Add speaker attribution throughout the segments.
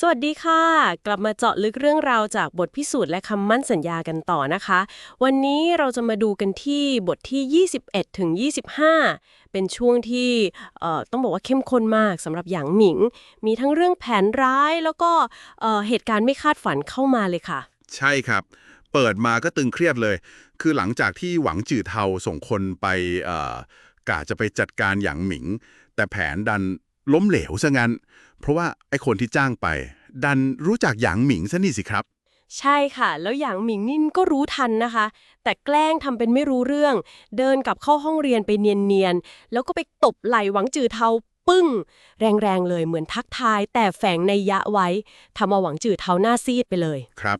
Speaker 1: สวัสดีค่ะ กลับมาเจาะลึกเรื่องราวจากบทพิสูจน์และคำมั่นสัญญากันต่อนะคะ วันนี้เราจะมาดูกันที่บทที่ 21 ถึง 25 เป็นช่วงที่ต้องบอกว่าเข้มข้นมากสำหรับหยางหมิง มีทั้งเรื่องแผนร้ายแล้วก็เเหตุการณ์ไม่คาดฝันเข้ามาเลยค่ะ
Speaker 2: ใช่ครับ เปิดมาก็ตึงเครียดเลย คือหลังจากที่หวังจื่อเทาส่งคนไปกะจะไปจัดการหยางหมิง แต่แผนดัน ล้มเหลวซะงั้น เพราะว่าไอ้คนที่จ้างไป ดันรู้จักหยางหมิงซะนี่สิครับ
Speaker 1: ใช่ค่ะ แล้วหยางหมิงนิ่นก็รู้ทันนะคะ แต่แกล้งทำเป็นไม่รู้เรื่อง เดินกลับเข้าห้องเรียนไปเนียนๆ แล้วก็ไปตบไหล่หวังจือเทาปึ้ง แรงๆเลยเหมือนทักทาย แต่แฝงในยยะไว้ทำเอาหวังจือเทาหน้าซีดไปเลย
Speaker 2: ครับ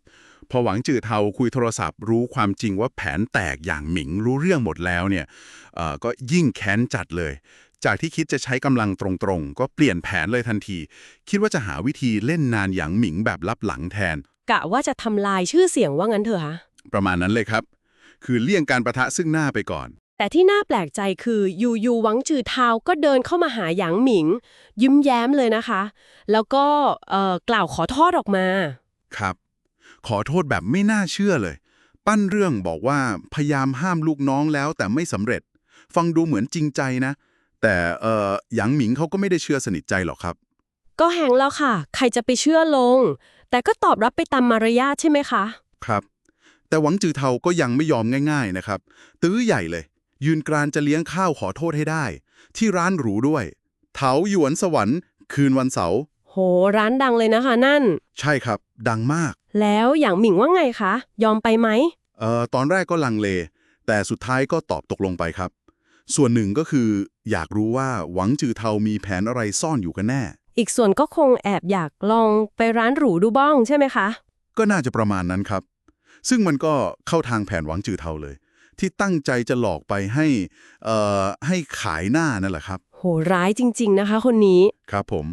Speaker 2: พอหวังจือเทาคุยโทรศัพท์รู้ความจริงว่าแผนแตกอย่างหมิงรู้เรื่องหมดแล้วเนี่ยเอ่อก็ยิ่งแค้นจัดเลย จากที่คิดจะใช้กำลังตรงๆ ก็เปลี่ยนแผนเลยทันที คิดว่าจะหาวิธีเล่นนานอย่างหมิงแบบลับหลังแทน
Speaker 1: กะว่าจะทำลายชื่อเสียงว่างั้นเถอะฮะ
Speaker 2: ประมาณนั้นเลยครับ คือเลี่ยงการประทะซึ่งหน้าไปก่อน
Speaker 1: แต่ที่น่าแปลกใจคืออยู่อยู่หวังจือเทาก็เดินเข้ามาหาหยางหมิง ยิ้มแย้มเลยนะคะ แล้วก็เอ่อกล่าวขอโทษออกมา
Speaker 2: ครับ ขอโทษแบบไม่น่าเชื่อเลย ปั้นเรื่องบอกว่าพยายามห้ามลูกน้องแล้วแต่ไม่สำเร็จ ฟังดูเหมือนจริงใจนะ แต่เอ่อหยางหมิงเขาก็ไม่ได้เชื่อสนิทใจหรอกครับ
Speaker 1: ก็แหงแล้วค่ะ ใครจะไปเชื่อลง แต่ก็ตอบรับไปตามมารยาทใช่ไหมคะ
Speaker 2: ครับ แต่หวังจือเทาก็ยังไม่ยอมง่าย ๆนะครับ ตื้อใหญ่เลย ยืนกรานจะเลี้ยงข้าวขอโทษให้ได้ ที่ร้านหรูด้วยเถาหยวนสวรรค์ คืนวันเสาร์
Speaker 1: โห ร้านดังเลยนะคะนั่น
Speaker 2: ใช่ครับ ดังมาก
Speaker 1: แล้วอย่างหมิงว่าไงคะ ยอมไปไหม
Speaker 2: เอ่อตอนแรกก็ลังเล แต่สุดท้ายก็ตอบตกลงไปครับ ส่วนหนึ่งก็คืออยากรู้ว่าหวังจือเทามีแผนอะไรซ่อนอยู่กันแน่
Speaker 1: อีกส่วนก็คงแอบอยากลองไปร้านหรูดูบ้องใช่ไหมคะ
Speaker 2: ก็น่าจะประมาณนั้นครับ ซึ่งมันก็เข้าทางแผนหวังจือเทาเลย ที่ตั้งใจจะหลอกไปให้เอ่อให้ขายหน้านั่นแหละครับ
Speaker 1: โหร้ายจริง ๆ นะคะ คนนี้
Speaker 2: ครับผม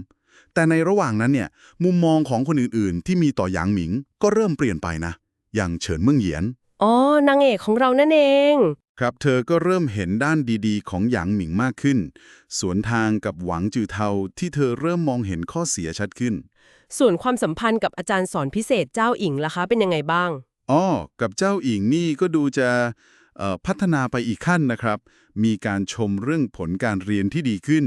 Speaker 2: แต่ในระหว่างนั้นเนี่ยมุมมองของคนอื่นๆ ที่มีต่อหยางหมิงก็เริ่มเปลี่ยนไปนะ อย่างเฉินเมืองเหยียน
Speaker 1: อ๋อนางเอกของเรานั่นเอง
Speaker 2: ครับเธอก็เริ่มเห็นด้านดีๆ ของหยางหมิงมากขึ้น สวนทางกับหวังจือเทาที่เธอเริ่มมองเห็นข้อเสียชัดขึ้น
Speaker 1: ส่วนความสัมพันธ์กับอาจารย์สอนพิเศษเจ้าอิงล่ะคะ เป็นยังไงบ้าง
Speaker 2: อ้อกับเจ้าอิงนี่ก็ดูจะเอ่อพัฒนาไปอีกขั้นนะครับ มีการชมเรื่องผลการเรียนที่ดีขึ้น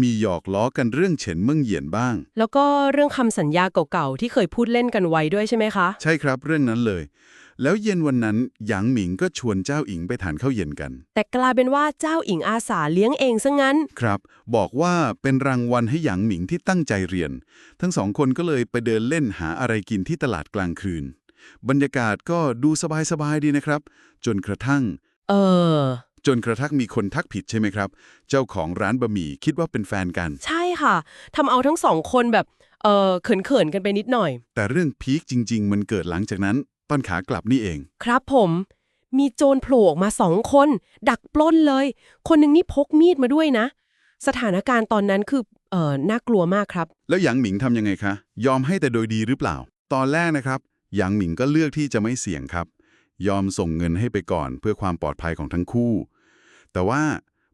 Speaker 2: มีหยอกล้อกันเรื่องเฉินเมืองเหยียนบ้าง
Speaker 1: แล้วก็เรื่องคำสัญญาเก่าๆที่เคยพูดเล่นกันไว้ด้วยใช่ไหมคะ
Speaker 2: ใช่ครับเรื่องนั้นเลย แล้วเย็นวันนั้นหยางหมิงก็ชวนเจ้าอิงไปทานข้าวเย็นกัน
Speaker 1: แต่กลายเป็นว่าเจ้าอิงอาสาเลี้ยงเองซะงั้น
Speaker 2: ครับ บอกว่าเป็นรางวัลให้หยางหมิงที่ตั้งใจเรียน ทั้งสองคนก็เลยไปเดินเล่นหาอะไรกินที่ตลาดกลางคืน บรรยากาศก็ดูสบายๆดีนะครับ จนกระทั่ง
Speaker 1: เออ
Speaker 2: จนกระทั่งมีคนทักผิดใช่ไหมครับ เจ้าของร้านบะหมี่คิดว่าเป็นแฟนกัน
Speaker 1: ใช่ค่ะทำเอาทั้งสองคนแบบ เออเขินๆกันไปนิดหน่อย
Speaker 2: แต่เรื่องพีคจริง ๆ มันเกิดหลังจากนั้น ตอนขากลับนี่เอง
Speaker 1: ครับผม มีโจรโผล่ออกมาสองคน ดักปล้นเลย คนหนึ่งนี่พกมีดมาด้วยนะ สถานการณ์ตอนนั้นคือเออน่ากลัวมากครับ
Speaker 2: แล้วหยางหมิงทำยังไงคะ ยอมให้แต่โดยดีหรือเปล่า ตอนแรกนะครับหยางหมิงก็เลือกที่จะไม่เสี่ยงครับ ยอมส่งเงินให้ไปก่อนเพื่อความปลอดภัยของทั้งคู่ แต่ว่า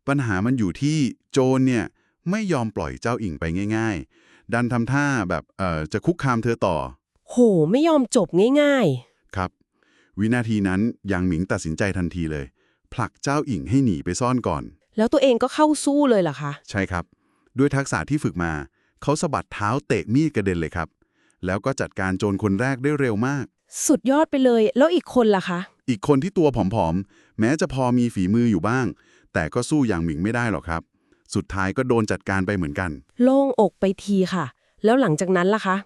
Speaker 2: ปัญหามันอยู่ที่โจรเนี่ยไม่ยอมปล่อยเจ้าอิงไปง่าย ๆ ดันทำท่าแบบเอ่อจะคุกคามเธอต่อ
Speaker 1: โห ไม่ยอมจบง่ายๆ
Speaker 2: ครับ วินาทีนั้นหยางหมิงตัดสินใจทันทีเลย ผลักเจ้าอิงให้หนีไปซ่อนก่อน
Speaker 1: ๆแล้วตัวเองก็เข้าสู้เลยเหรอคะ
Speaker 2: ใช่ครับ ด้วยทักษะที่ฝึกมา เขาสะบัดเท้าเตะมีดกระเด็นเลยครับ แล้วก็จัดการโจรคนแรกได้เร็วมาก
Speaker 1: สุดยอดไปเลย แล้วอีกคนล่ะคะ
Speaker 2: อีกคนที่ตัวผอมๆ แม้จะพอมีฝีมืออยู่บ้าง แต่ก็สู้อย่างหมิงไม่ได้หรอกครับ สุดท้ายก็โดนจัดการไปเหมือนกัน
Speaker 1: โล่งอกไปทีค่ะ แล้วหลังจากนั้นล่ะคะ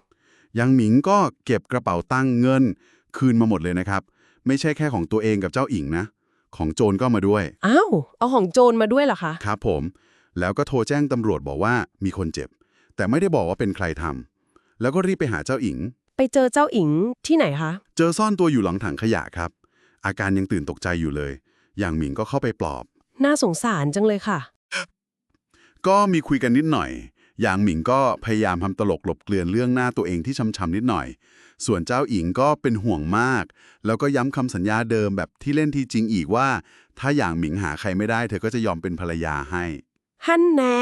Speaker 2: ยังหมิงก็เก็บกระเป๋าตังค์เงิน คืนมาหมดเลยนะครับ ไม่ใช่แค่ของตัวเองกับเจ้าอิงนะ ของโจรก็มาด้วย
Speaker 1: อ้าว เอาของโจรมาด้วยเหรอคะ
Speaker 2: ครับผม แล้วก็โทรแจ้งตำรวจบอกว่ามีคนเจ็บ แต่ไม่ได้บอกว่าเป็นใครทำแล้วก็รีบไปหาเจ้าอิง
Speaker 1: ไปเจอเจ้าอิงที่ไหนคะ
Speaker 2: เจอซ่อนตัวอยู่หลังถังขยะครับ อาการยังตื่นตกใจอยู่เลย อย่างหมิงก็เข้าไปปลอบ
Speaker 1: น่าสงสารจังเลยค่ะ
Speaker 2: ก็มีคุยกันนิดหน่อยอ ย่างหมิงก็พยายามทำตลกหลบเกลื่อนเรื่องหน้าตัวเองที่ช้ำๆนิดหน่อย ส่วนเจ้าอิงก็เป็นห่วงมาก แล้วก็ย้ำคำสัญญาเดิมแบบที่เล่นที่จริงอีกว่า ถ้าอย่างหมิงหาใครไม่ได้ เธอก็จะยอมเป็นภรรยาให้
Speaker 1: ฮั่นแน่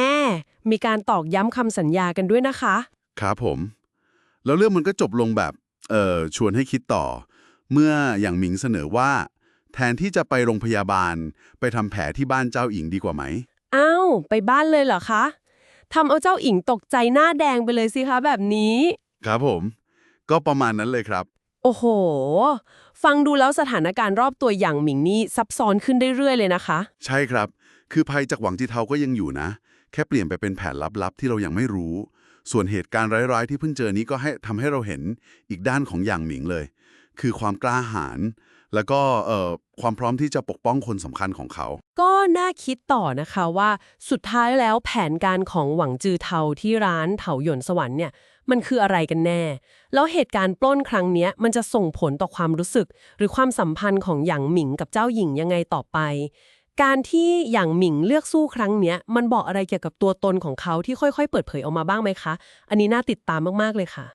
Speaker 1: มีการตอกย้ำคำสัญญากันด้วยนะคะ
Speaker 2: ครับผม แล้วเรื่องมันก็จบลงแบบ เอ่อ ชวนให้คิดต่อ เมื่ออย่างหมิงเสนอว่า แทนที่จะไปโรงพยาบาล ไปทำแผลที่บ้านเจ้าหญิงดีกว่าไหม
Speaker 1: อ้าว ไปบ้านเลยเหรอคะ ทำเอาเจ้าอิงตกใจหน้าแดงไปเลยสิคะแบบนี้
Speaker 2: ครับผม ก็ประมาณนั้นเลยครับ
Speaker 1: โอ้โห ฟังดูแล้วสถานการณ์รอบตัวอย่างหมิงนี่ซับซ้อนขึ้นเรื่อยๆเลยนะคะ
Speaker 2: ใช่ครับ คือภัยจากหวังจีเทาก็ยังอยู่นะ แค่เปลี่ยนไปเป็นแผนลับๆ ที่เรายังไม่รู้ ส่วนเหตุการณ์ร้ายๆ ที่เพิ่งเจอนี้ก็ให้ทำให้เราเห็นอีกด้านของอย่างหมิงเลย คือความกล้าหาญ แล้วก็เอ่อความพร้อมที่จะปกป้องคนสำคัญของเขา
Speaker 1: ก็น่าคิดต่อนะคะว่าสุดท้ายแล้วแผนการของหวังจือเทาที่ร้านเถาหยวนสวรรค์เนี่ยมันคืออะไรกันแน่ แล้วเหตุการณ์ปล้นครั้งนี้มันจะส่งผลต่อความรู้สึก หรือความสัมพันธ์ของหยางหมิงกับเจ้าหญิงยังไงต่อไป การที่หยางหมิงเลือกสู้ครั้งนี้มันบอกอะไรเกี่ยวกับตัวตนของเขาที่ค่อยๆ เปิดเผยออกมาบ้างไหมคะ อันนี้น่าติดตามมากๆเลยค่ะ